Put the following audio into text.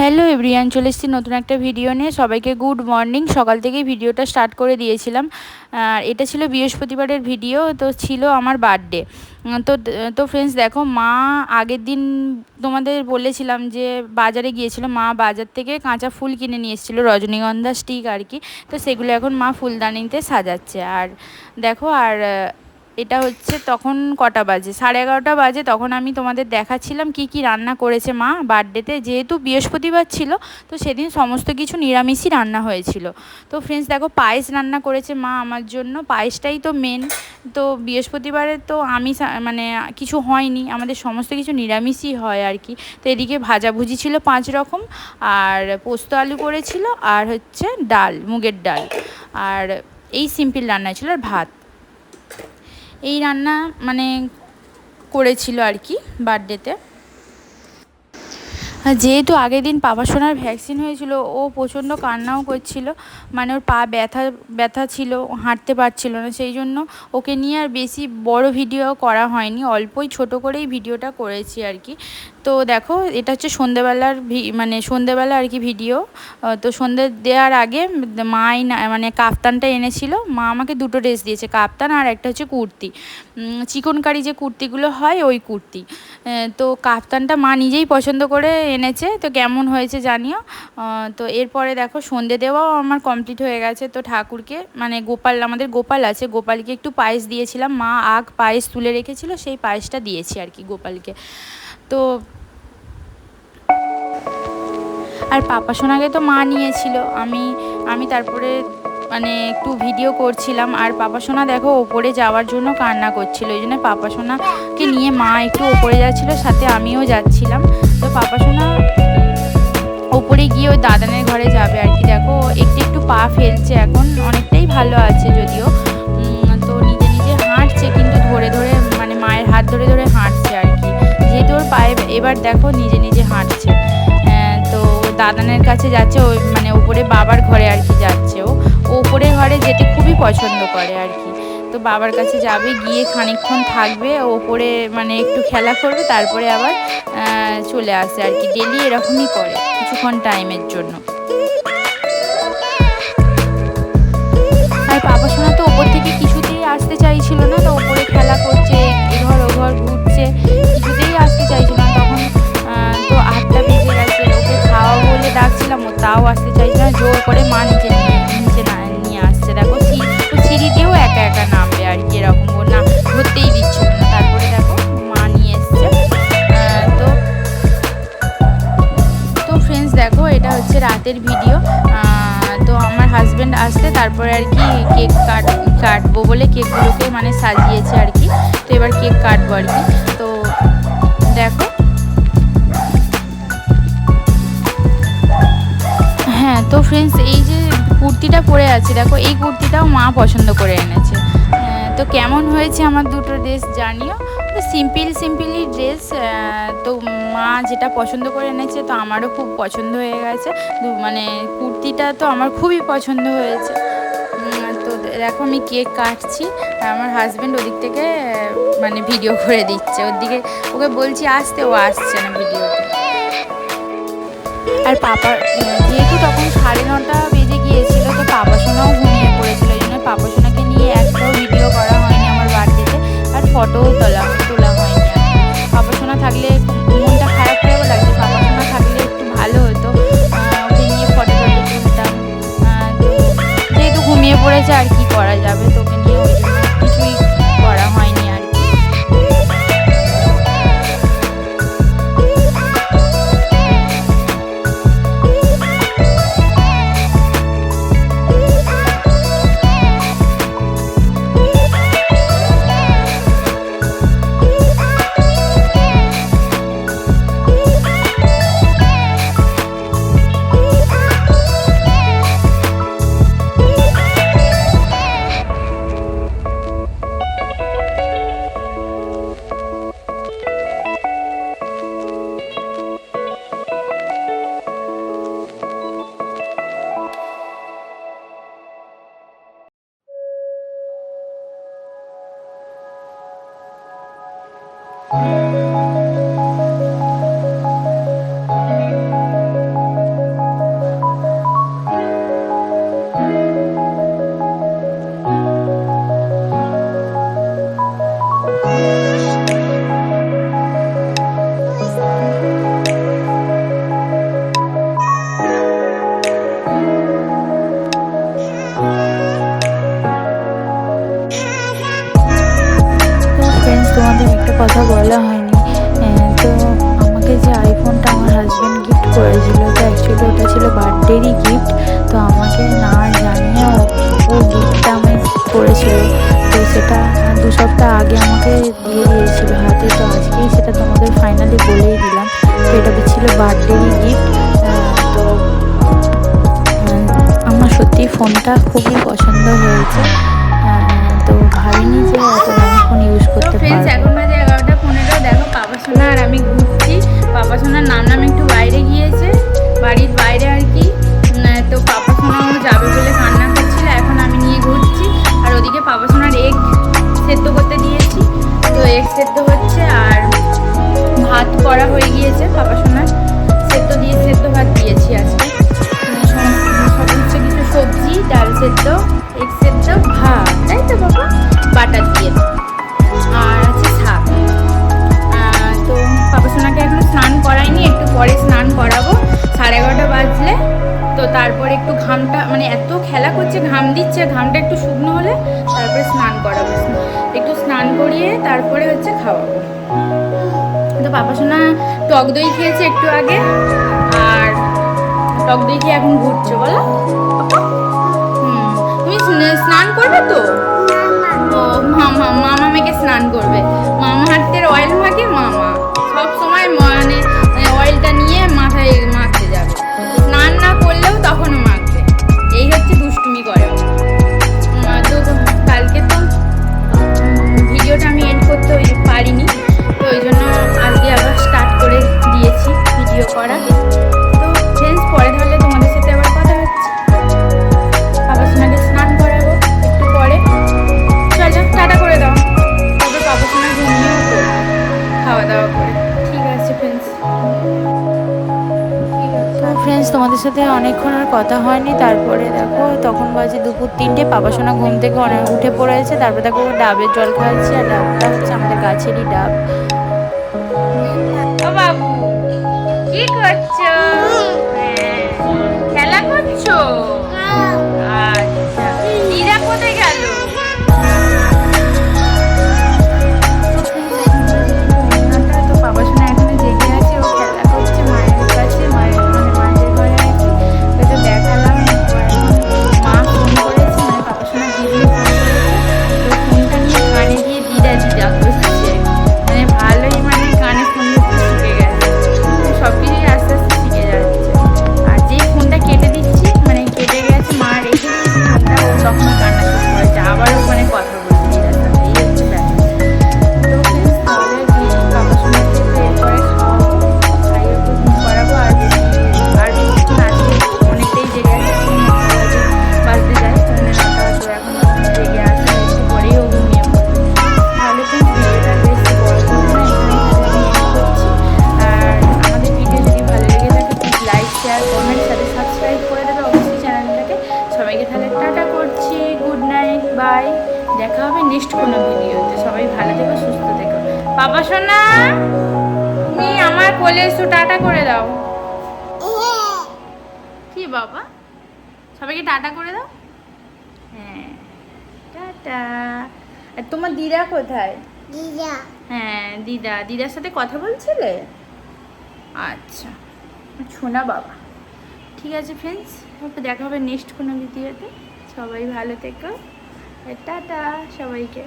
Hello everyone চলে এসেছি নতুন একটা ভিডিও নিয়ে। সবাইকে গুড মর্নিং সকাল থেকেই ভিডিওটা স্টার্ট করে দিয়েছিলাম। আর এটা ছিল বৃহস্পতিবারের ভিডিও তো ছিল আমার বার্থডে তো তো ফ্রেন্ডস দেখো, মা আগের দিন তোমাদের বলেছিলাম যে বাজারে গিয়েছিল। মা বাজার থেকে কাঁচা ফুল কিনে নিয়ে এসেছিল রজনীগন্ধা স্টিক আর কি। তো সেগুলো এখন মা ফুলদানিতে সাজাচ্ছে। আর দেখো, আর এটা হচ্ছে তখন কটা বাজে? সাড়ে এগারোটা বাজে, তখন আমি তোমাদের দেখাচ্ছিলাম কি কি রান্না করেছে মা বার্থডেতে। যেহেতু বৃহস্পতিবার ছিল, তো সেদিন সমস্ত কিছু নিরামিষই রান্না হয়েছিল। তো ফ্রেন্ডস দেখো পায়েস রান্না করেছে মা আমার জন্য। পায়েসটাই তো মেন তো বৃহস্পতিবারে তো আমি মানে কিছু হয়নি। আমাদের সমস্ত কিছু নিরামিষই হয় আর কি। তো এদিকে ভাজাভুজি ছিল পাঁচ রকম। আর পোস্ত আলু করেছিল, আর হচ্ছে ডাল, মুগের ডাল। আর এই সিম্পল রান্না ছিল। আর ভাত। এই রান্না মানে করেছিল আর কি বার্থডেতে। যেহেতু আগের দিন পাপা সোনার ভ্যাকসিন হয়েছিল, ও প্রচণ্ড কান্নাও করছিল মানে ওর পা ব্যথা ব্যথা ছিল হাঁটতে পারছিল না, সেই জন্য ওকে নিয়ে আর বেশি বড় ভিডিও করা হয়নি, অল্পই ছোট করেই ভিডিওটা করেছি আর কি। তো দেখো, এটা হচ্ছে সন্ধেবেলার মানে সন্ধেবেলা আর কি ভিডিও। তো সন্ধে দেওয়ার আগে মাই মানে কাপ্তানটা এনেছিল। মা আমাকে দুটো ড্রেস দিয়েছে কাপ্তান আর একটা হচ্ছে কুর্তি। চিকনকারি যে কুর্তিগুলো হয় ওই কুর্তি। তো কাপ্তানটা মা নিজেই পছন্দ করে এনেছে। তো কেমন হয়েছে জানিও। তো এরপরে দেখো, সন্ধে দেওয়াও আমার কমপ্লিট হয়ে গেছে। তো ঠাকুরকে মানে গোপাল, আমাদের গোপাল আছে, গোপালকে একটু পায়েস দিয়েছিলাম। মা আগ পায়েস তুলে রেখেছিল, সেই পায়েসটা দিয়েছি আর কি গোপালকে। তো আর পাপা সোনাকে তো মা নিয়েছিল। আমি আমি তারপরে মানে একটু ভিডিও করছিলাম। আর পাপা সোনা দেখো ওপরে যাওয়ার জন্য কান্না করছিল। ওই জন্য পাপা সোনাকে নিয়ে মা একটু ওপরে যাচ্ছিল, সাথে আমিও যাচ্ছিলাম। তো পাপা সোনা ওপরে গিয়ে ওই দাদানের ঘরে যাবে আর কি। দেখো, একটু একটু পা ফেলছে এখন, অনেকটাই ভালো আছে যদিও। তো নিজে নিজে হাঁটছে, কিন্তু ধরে ধরে মানে মায়ের হাত ধরে ধরে হাঁটছে আর কি। যেহেতু ওর পায়ে এবার দেখো নিজে নিজে হাঁটছে। দাদানের কাছে যাচ্ছে, ওই মানে উপরে বাবার ঘরে আর কি যাচ্ছে ও। উপরে ঘরে যেতে খুবই পছন্দ করে আর কি। তো বাবার কাছে যাবে, গিয়ে খানিকক্ষণ থাকবে ওপরে মানে একটু খেলা করবে, তারপরে আবার চলে আসে আর কি। ডেলি এরকমই করে, কিছুক্ষণ টাইমের জন্য। আর বাবা শোনা তো ওপর থেকে কিছুতেই রাতের ভিডিও তো আমার হাজব্যান্ড আসতে তারপরে আর কি কেক কাট, কাটবো বলে কেকগুলোকে মানে সাজিয়েছে আর কি। তো এবার কেক কাটবো আর কি। তো দেখো। হ্যাঁ তো ফ্রেন্ডস এই যে কুর্তিটা পরে আছে, দেখো, এই কুর্তিটাও মা পছন্দ করে এনেছে। তো কেমন হয়েছে আমার দুটো ড্রেস জানিও? সিম্পল সিম্পলই ড্রেস তো মা যেটা পছন্দ করে এনেছে তো আমারও খুব পছন্দ হয়ে গেছে। মানে কুর্তিটা তো আমার খুবই পছন্দ হয়েছে। তো দেখো আমি কেক কাটছি, আর আমার হাজব্যান্ড ওদিক থেকে মানে ভিডিও করে দিচ্ছে। ওর দিকে ওকে বলছি, আসতে, ও আসছে না ভিডিওতে। আর পাপা যেহেতু তখন সাড়ে পড়েছে আর কি করা যাবে তোকে নিয়ে ওই জন্য। সপ্তাহ দু সপ্তাহ আগে আমাকে দিয়ে দিয়েছিল হাতে। তো আজকেই সেটা তোমাদের ফাইনালি বলেই দিলাম। তো এটা ছিল বার্থডেরই গিফট তো আমার সত্যি ফোনটা খুবই পছন্দ হয়েছে। এগ সেদ্ধ হচ্ছে আর ভাত করা হয়ে গিয়েছে, পাপা সোনার সেদ্ধ দিয়ে সেদ্ধ ভাত দিয়েছি আজকে। সমস্ত কিছু সবজি, ডাল সেদ্ধ, এগ সেদ্ধ, ভাত, তাই তো বাবা? বাটার দিয়ে। আর আছে শাক। তো পাপা সোনাকে এখন স্নান করাইনি, একটু পরে স্নান করাবো। সাড়ে এগারোটা বাজলে, তো তারপরে একটু ঘামটা মানে এত খেলা করছে, ঘাম দিচ্ছে, ঘামটা একটু শুকনো হলে তারপরে স্নান করাবো। একটু স্নান করিয়ে তারপরে হচ্ছে খাওয়াবো। তো পাপা সোনা টক দই খেয়েছে একটু আগে, আর টক দই খেয়ে এখন ঘুরছে, বলো? হুম, তুমি স্নান করবে তো? ও, মামা মামা মেকে স্নান করবে। মামা হাতের অয়েল মাখে, মামা। সব সময় মানে অয়েলটা নিয়ে মাথায় মাখতে যাবে। স্নান না করলেও তখনও পারিনি তো ওই জন্য আজকে আবার স্টার্ট করে দিয়েছি ভিডিও করা। তোমাদের সাথে অনেকক্ষণ আর কথা হয়নি। তারপরে দেখো তখন বাজে দুপুর তিনটে। বাবা সোনা ঘুম থেকে অনেক উঠে পড়েছে। তারপরে দেখো ডাবের জল খাচ্ছে আর ডাবটা হচ্ছে আমাদের গাছেরই ডাব। বাবু কি করছ? হ্যাঁ, খেলা করছ? বাই। দেখা হবে নেক্সট কোনো ভিডিওতে। সবাই ভালো থেকো সুস্থ থেকো। বাবা সোনা তুমি আমার কোলে এসো টাটা করে দাও। কি বাবা? সবাইকে টাটা করে দাও? হ্যাঁ টাটা। আর তোমার দিদা কোথায়? হ্যাঁ দিদা। দিদার সাথে কথা বলছিলে? আচ্ছা শোনা বাবা। ঠিক আছে ফ্রেন্ডস দেখা হবে নেক্সট কোনো ভিডিওতে। সবাই ভালো থেকো। টাটা সবাইকে।